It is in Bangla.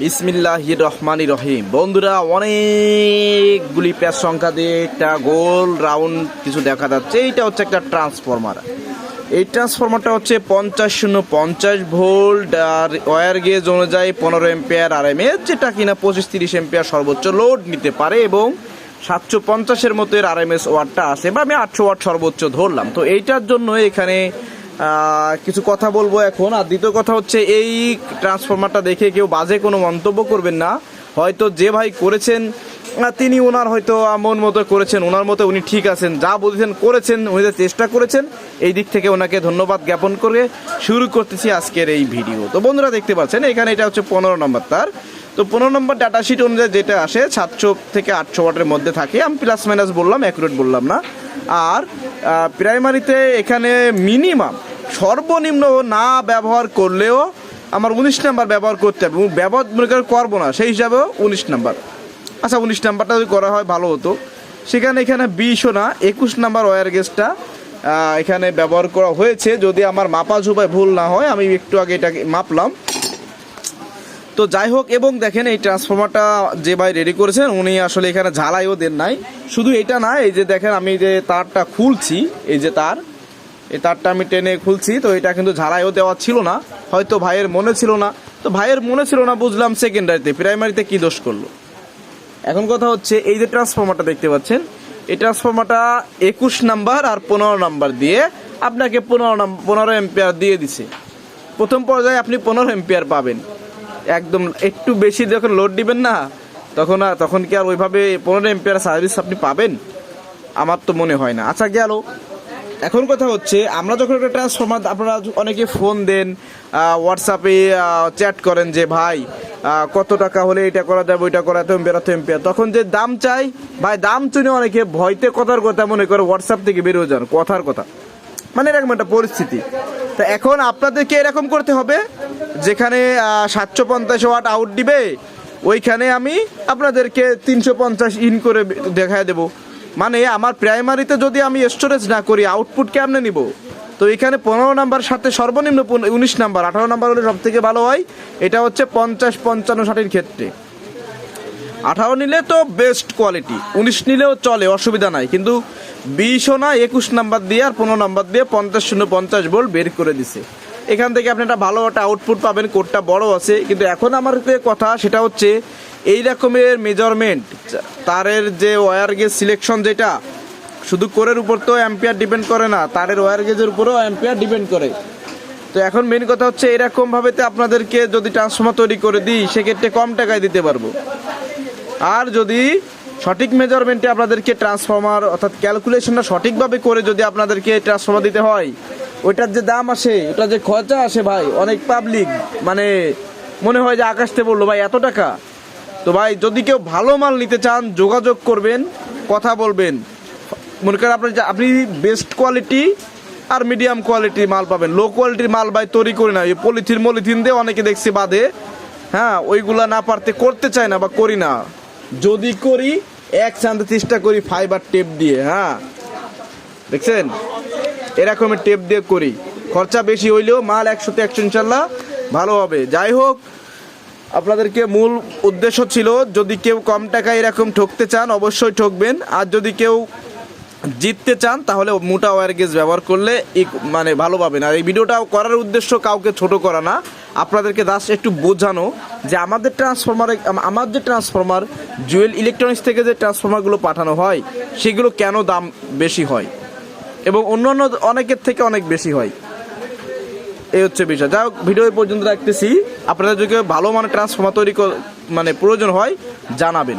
বিসমিল্লাহ রহমানি রহিম। বন্ধুরা, অনেকগুলি প্যাচ সংখ্যা দিয়ে একটা গোল রাউন্ড কিছু দেখা যাচ্ছে। এইটা হচ্ছে একটা ট্রান্সফরমার। এই ট্রান্সফরমারটা হচ্ছে পঞ্চাশ শূন্য পঞ্চাশ ভোল্ট আর ওয়ার গেজ অনুযায়ী পনেরো এম্পিয়ার আর এম যেটা কিনা পঁচিশ তিরিশ এম্পিয়ার সর্বোচ্চ লোড নিতে পারে এবং সাতশো পঞ্চাশের মতো এর আর এম এস ওয়াটটা আছে। বা আমি আটশো ওয়াট সর্বোচ্চ ধরলাম। তো এইটার জন্য এখানে কিছু কথা বলব এখন। আর দ্বিতীয় কথা হচ্ছে, এই ট্রান্সফরমারটা দেখে কেউ বাজে কোনো মন্তব্য করবেন না। হয়তো যে ভাই করেছেন তিনি ওনার হয়তো মন মতো করেছেন, ওনার মতো উনি ঠিক আছেন। যা বলছেন করেছেন, উনি যে চেষ্টা করেছেন, এই দিক থেকে ওনাকে ধন্যবাদ জ্ঞাপন করে শুরু করতেছি আজকের এই ভিডিও। তো বন্ধুরা দেখতে পাচ্ছেন, এখানে এটা হচ্ছে পনেরো নম্বর তার। তো পনেরো নম্বর ডাটা শিট অনুযায়ী যেটা আসে, সাতশো থেকে আটশো ওয়াটের মধ্যে থাকে। আমি প্লাস মাইনাস বললাম অ্যাকুরেট বললাম না। আর প্রাইমারিতে এখানে মিনিমাম সর্বনিম্ন না ব্যবহার করলেও আমার উনিশ নাম্বার ব্যবহার করতে হবে। ব্যবহার মনে করে করব না, সেই হিসাবেও উনিশ নাম্বার। আচ্ছা উনিশ নাম্বারটা যদি করা হয় ভালো হতো। সেখানে এখানে বিশও না, একুশ নাম্বার ওয়ার গেজটা এখানে ব্যবহার করা হয়েছে। যদি আমার মাপা ঝুপায় ভুল না হয়, আমি একটু আগে এটাকে মাপলাম। তো যাই হোক, এবং দেখেন এই ট্রান্সফরমারটা যে ভাই রেডি করেছেন, উনি আসলে এখানে ঝালাইও দেন নাই। শুধু এটা না, এই যে দেখেন আমি যে তারটা খুলছি, এই যে তার এই তারটা আমি টেনে খুলছি, তো এটা কিন্তু ঝালাইও দেওয়া ছিল না। হয়তো ভাইয়ের মনে ছিল না। তো ভাইয়ের মনে ছিল না, বুঝলাম সেকেন্ডারিতে প্রাইমারিতে কি দোষ করল? এখন কথা হচ্ছে, এই যে ট্রান্সফর্মারটা দেখতে পাচ্ছেন, এই ট্রান্সফর্মারটা একুশ নাম্বার আর পনেরো নাম্বার দিয়ে আপনাকে পনেরো পনেরো এম্পিয়ার দিয়ে দিছে। প্রথম পর্যায়ে আপনি পনেরো এম্পিয়ার পাবেন। একদম একটু বেশি যখন লোড দিবেন না, তখন তখন কি আর ওইভাবে পনেরো এম্পিয়ার সার্ভিস আপনি পাবেন? আমার তো মনে হয় না। আচ্ছা গেল। এখন কথা হচ্ছে, আমরা যখন একটা ট্রান্সফরমার আপনারা অনেকে ফোন দেন হোয়াটসঅ্যাপে চ্যাট করেন যে, ভাই কত টাকা হলে এটা করা যাবে, ওইটা করা এম্পিয়ার এত এম্পিয়ার তখন যে দাম চাই, ভাই, দাম চুনে অনেকে ভয়তে কথার কথা মনে করে হোয়াটসঅ্যাপ থেকে বেরিয়ে যান, কথার কথা। মানে এরকম একটা পরিস্থিতি। তা এখন আপনাদেরকে এরকম করতে হবে, যেখানে সাতশো পঞ্চাশ ওয়াট আউট দিবে, ওইখানে আমি আপনাদেরকে তিনশো পঞ্চাশ ইন করে দেখায় দেবো। মানে আমার প্রাইমারিতে যদি আমি স্টোরেজ না করি আউটপুট কেমনে নিব? তো এখানে পনেরো নাম্বার সাথে সর্বনিম্ন উনিশ নাম্বার, আঠারো নাম্বার হলে সব থেকে ভালো হয়, এটা হচ্ছে পঞ্চাশ পঞ্চান্ন ষাটের ক্ষেত্রে। আঠারো নিলে তো বেস্ট কোয়ালিটি উনিশ নিলেও চলে, অসুবিধা নাই। কিন্তু বিশও না, একুশ নাম্বার দিয়ে আর পনেরো নাম্বার দিয়ে পঞ্চাশ শূন্য পঞ্চাশ ভোল্ট বের করে দিছে। এখান থেকে আপনি একটা ভালো একটা আউটপুট পাবেন কোডটা বড় আছে। কিন্তু এখন আমার কথা, সেটা হচ্ছে এই রকমের মেজারমেন্ট তারের যে ওয়্যার গেজ সিলেকশন যেটা, শুধু কোরের উপর তো অ্যাম্পিয়ার ডিপেন্ড করে না, তারের ওয়্যার গেজের উপরেও অ্যাম্পিয়ার ডিপেন্ড করে। তো এখন মেন কথা হচ্ছে এরকম ভাবে তো আপনাদেরকে যদি ট্রান্সফর্মার তৈরি করে দিই, সেক্ষেত্রে কম টাকায় দিতে পারব। আর যদি সঠিক মেজারমেন্টে আপনাদেরকে ট্রান্সফর্মার অর্থাৎ ক্যালকুলেশনটা সঠিকভাবে করে যদি আপনাদেরকে ট্রান্সফর্মার দিতে হয়, ওইটার যে দাম আসে ওটার যে খরচা আসে ভাই, অনেক পাবলিক মানে মনে হয় যে আকাশতে বলল, ভাই, এত টাকা? তো ভাই, যদি কেউ ভালো মাল নিতে চান, যোগাযোগ করবেন, কথা বলবেন। মনে করেন আপনি আপনি বেস্ট কোয়ালিটি আর মিডিয়াম কোয়ালিটির মাল পাবেন। লো কোয়ালিটির মাল ভাই, তৈরি করে না। পলিথিন মলিথিন দিয়ে অনেকে দেখছি বাদে হ্যাঁ ওইগুলা না পারতে করতে চায় না বা করি না। যদি করি এক চান্দে চেষ্টা করি ফাইবার টেপ দিয়ে হ্যাঁ? দেখছেন? এরকমের টেপ দিয়ে করি। খরচা বেশি হইলেও মাল একশোতে একশো ইনশাল্লাহ ভালো হবে। যাই হোক, আপনাদেরকে মূল উদ্দেশ্য ছিল, যদি কেউ কম টাকায় এরকম ঠকতে চান, অবশ্যই ঠকবেন। আর যদি কেউ জিততে চান, তাহলে মোটা ওয়ার গেজ ব্যবহার করলে মানে ভালো পাবেন। আর এই ভিডিওটা করার উদ্দেশ্য কাউকে ছোট করা না। আপনাদেরকে দাস একটু বোঝানো। যে আমাদের ট্রান্সফরমারে আমার যে ট্রান্সফরমার জুয়েল ইলেকট্রনিক্স থেকে যে ট্রান্সফরমারগুলো পাঠানো হয়, সেগুলো কেন দাম বেশি হয়? এবং অন্যান্য অনেকের থেকে অনেক বেশি হয়। এই হচ্ছে বিষয়। যাই হোক ভিডিও পর্যন্ত রাখতেছি। আপনাদের যদি ভালো মানের ট্রান্সফর্মার তৈরি মানে প্রয়োজন হয়, জানাবেন।